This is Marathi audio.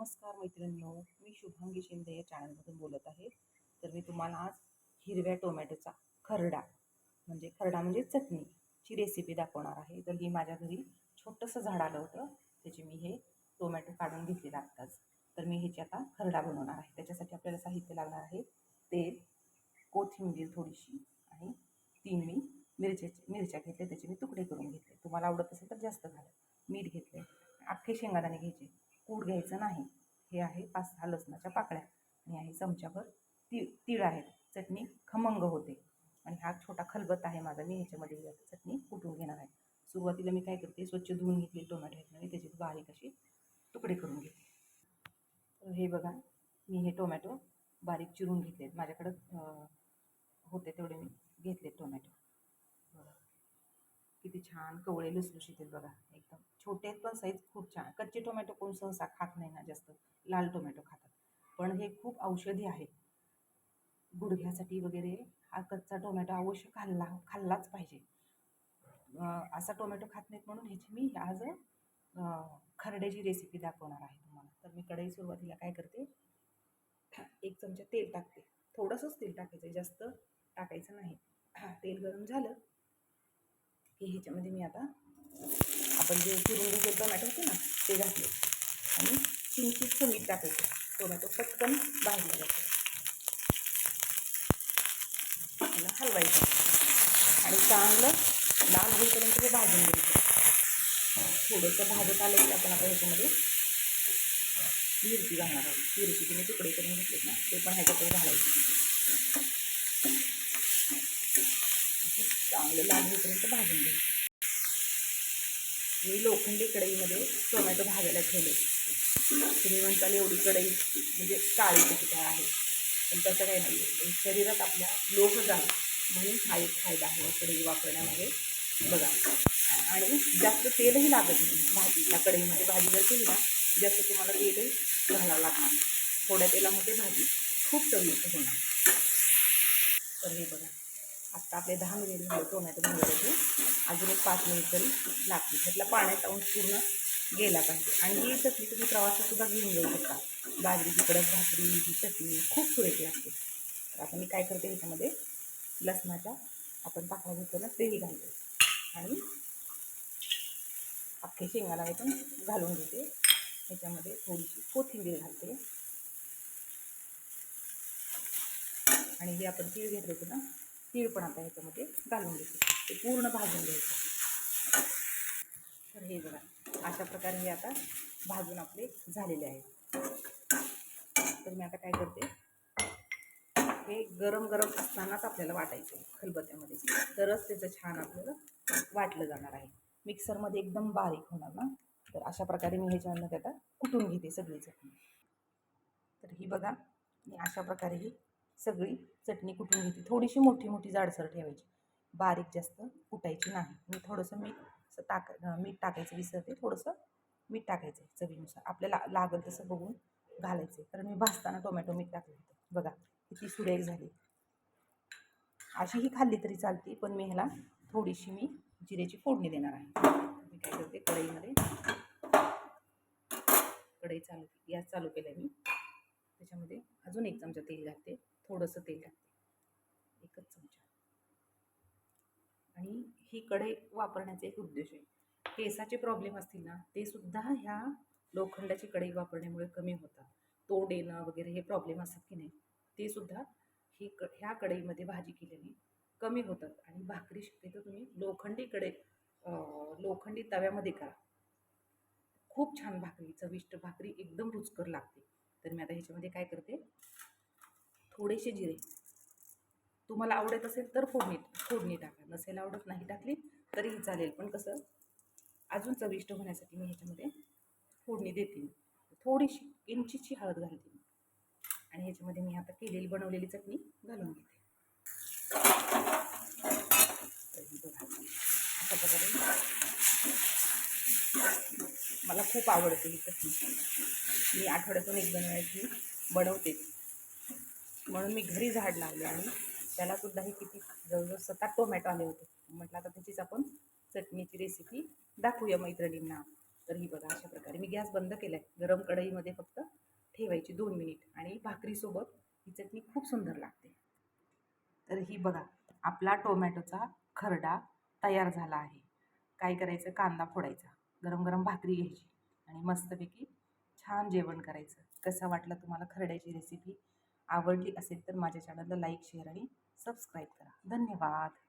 नमस्कार मैत्रिणींनो मी शुभांगी शिंदे या चॅनलमधून बोलत आहे. तर मी तुम्हाला आज हिरव्या टोमॅटोचा खरडा म्हणजे खरडा म्हणजे चटणीची रेसिपी दाखवणार आहे. तर ही माझ्या घरी छोटंसं झाड आलं होतं त्याचे मी हे टोमॅटो काढून घेतलेलं आत्ताच. तर मी ह्याची आता खरडा बनवणार आहे. त्याच्यासाठी आपल्याला साहित्य लागणार आहे तेल कोथिंबीर थोडीशी आणि तीन मी मिरच्याचे मिरच्या घेतले त्याचे मी तुकडे करून घेतले. तुम्हाला आवडत असेल तर जास्त घाला. मीठ घेतले अख्खे शेंगादाणे घ्यायचे. पूड घ्यायचं नाही. हे आहे पाच सहा लसणाच्या पाकळ्या आणि आहे चमच्याभर ती तीळ आहेत. चटणी खमंग होते. आणि हा छोटा खलबत आहे माझा. मी ह्याच्यामध्ये चटणी कुटून घेणार आहे. सुरुवातीला मी काय करते स्वच्छ धुवून घेतले टोमॅटो आहेत आणि त्याचे बारीक असे तुकडे करून घेते. तर हे बघा मी हे टोमॅटो बारीक चिरून घेतले माझ्याकडं होते तेवढे मी घेतले टोमॅटो. किती छान कवळे लुसलुशीत आहेत बघा एकदम. छोटे आहेत पण साईज खूप छान. कच्चे टोमॅटो कोण सहसा खात नाही ना जास्त. लाल टोमॅटो खातात. पण हे खूप औषधी आहे. गुडघ्यासाठी वगैरे हा कच्चा टोमॅटो अवश्य खाल्ला खाल्लाच पाहिजे. असा टोमॅटो खात नाहीत म्हणून ह्याची मी आज खरड्याची रेसिपी दाखवणार आहे तुम्हाला. तर मी कढई सुरुवातीला काय करते? एक चमचा तेल टाकते. थोडंसंच तेल टाकायचं जास्त टाकायचं नाही. तेल गरम झालं की ह्याच्यामध्ये मी आता आपण जे चिरून घेतले टोमॅटो होते ना ते घातले. आणि चिंचीचं मीठ टाकायचं टोमॅटो पटकन भाजला जातो. त्याला हलवायचं. आणि चांगलं लाल होईपर्यंत ते भाजून घ्यायचं. थोडंसं भाजत आलं की आपण आता ह्याच्यामध्ये मिरची घालणार आहोत. मिरची तुम्ही तुकडे करून घेतलेत ना ते पण ह्याच्याकडे घालायचे. चांगलं लाल होईपर्यंत भाजून घ्यायचं मी लोखंडी कढईमध्ये टोमॅटो भाजायला ठेवले. तुम्ही म्हणताल एवढी कढई म्हणजे काळी कशी काय आहे? पण तसं काही नाही म्हणजे शरीरात आपल्या लोक जाईल म्हणून हा एक फायदा आहे कढई वापरण्यामध्ये बघा. आणि जास्त तेलही लागत नाही भाजीला कढईमध्ये भाजी जर केली ना जास्त तुम्हाला तेलही घालावं लागणार. थोड्या तेलामध्ये भाजी खूप चविष्ट होणार. तर हे बघा. आत्ता आपले दहा मिनिट झाले टोमॅटो भाजायचे अजून एक पाच मिनिट तरी लागतील. त्यातला पाण्याचा अंश पूर्ण गेला पाहिजे. आणि ही चटणी तुम्ही प्रवासातसुद्धा घेऊन जाऊ शकता. बाजरीची कडक भाकरी ही चटणी खूप सुरेख लागते. तर आता मी काय करते ह्याच्यामध्ये लसणाच्या आपण पाकळा घेतो ना तेही घालतो. आणि अख्खे शेंगाला पण घालून घेते. ह्याच्यामध्ये थोडीशी कोथिंबीर घालते. आणि हे आपण तीळ घेतलं होतं ना? तीळ पण आता ह्याच्यामध्ये घालून घेते. ते पूर्ण भाजून घ्यायचं. तर हे बघा अशा प्रकारे हे आता भाजून आपले झालेले आहेत. तर मी आता काय करते हे गरम गरम असतानाच आपल्याला वाटायचं खलबत्यामध्ये. खलबत्त्यामध्ये तरच त्याचं छान आपल्याला वाटलं जाणार आहे. मिक्सरमध्ये एकदम बारीक होणार ना? तर अशा प्रकारे मी ह्याच्यामध्ये आता कुटून घेते सगळी चटणी तर ही बघा मी अशा प्रकारे ही सगळी चटणी कुटून घेते? थोडीशी मोठी मोठी जाडसर ठेवायची. बारीक जास्त कुटायची नाही. मी थोडंसं मीठ असं टाक मीठ टाकायचं विसरते. थोडंसं मीठ टाकायचं आहे चवीनुसार. आपल्याला लागल तसं बघून घालायचं आहे कारण मी भाजताना टोमॅटो मीठ टाकलं होतं. बघा किती सुरेख झाली. अशी ही खाल्ली तरी चालते पण मी ह्याला थोडीशी मी जिऱ्याची फोडणी देणार आहे. मी काय करते? कढईमध्ये कढई चालू गॅस चालू केला मी. त्याच्यामध्ये अजून एक चमचा तेल घालते. थोडंसं तेल टाकते. एकच चमचा. आणि ही कढई वापरण्याचा एक उद्देश आहे. केसाचे प्रॉब्लेम असतील ना ते सुद्धा ह्या लोखंडाची कढई वापरण्यामुळे कमी होतात. तोड येणं वगैरे हे प्रॉब्लेम असतात की नाही ते सुद्धा ही क ह्या कढईमध्ये भाजी केल्याने कमी होतात. आणि भाकरी शक्यतो तुम्ही लोखंडी कढई लोखंडी तव्यामध्ये करा. खूप छान भाकरी चविष्ट भाकरी एकदम रुचकर लागते. तर मी आता ह्याच्यामध्ये काय करते थोडेसे जिरे. तुम्हाला आवडत असेल तर फोडणी फोडणी टाका. नसेल आवडत नाही टाकली तरीही चालेल. पण कसं अजून चविष्ट होण्यासाठी मी ह्याच्यामध्ये फोडणी देते थोडीशी इंचीची हळद घालते आणि ह्याच्यामध्ये मी आता केलेली बनवलेली चटणी घालून घेते. अशा प्रकारे मला खूप आवडते ही चटणी. मी आठवड्यातून एक बनवायची बनवते. म्हणून मी घरी झाड लावले आणि त्यालासुद्धा हे किती जवळजवळ सात टोमॅटो आले होते. म्हटलं आता त्याचीच आपण चटणीची रेसिपी दाखवूया मैत्रिणींना. तर ही बघा अशा प्रकारे मी गॅस बंद केला आहे गरम कढईमध्ये फक्त ठेवायची दोन मिनिट आणि भाकरीसोबत ही चटणी खूप सुंदर लागते. तर ही बघा आपला टोमॅटोचा खरडा तयार झाला आहे. काय करायचं? कांदा फोडायचा. गरम गरम भाकरी घ्यायची. आणि मस्तपैकी छान जेवण करायचं. कसं वाटलं तुम्हाला खरड्याची रेसिपी आवडली असेल तर माझ्या चॅनलला लाईक शेअर आणि सबस्क्राईब करा. धन्यवाद.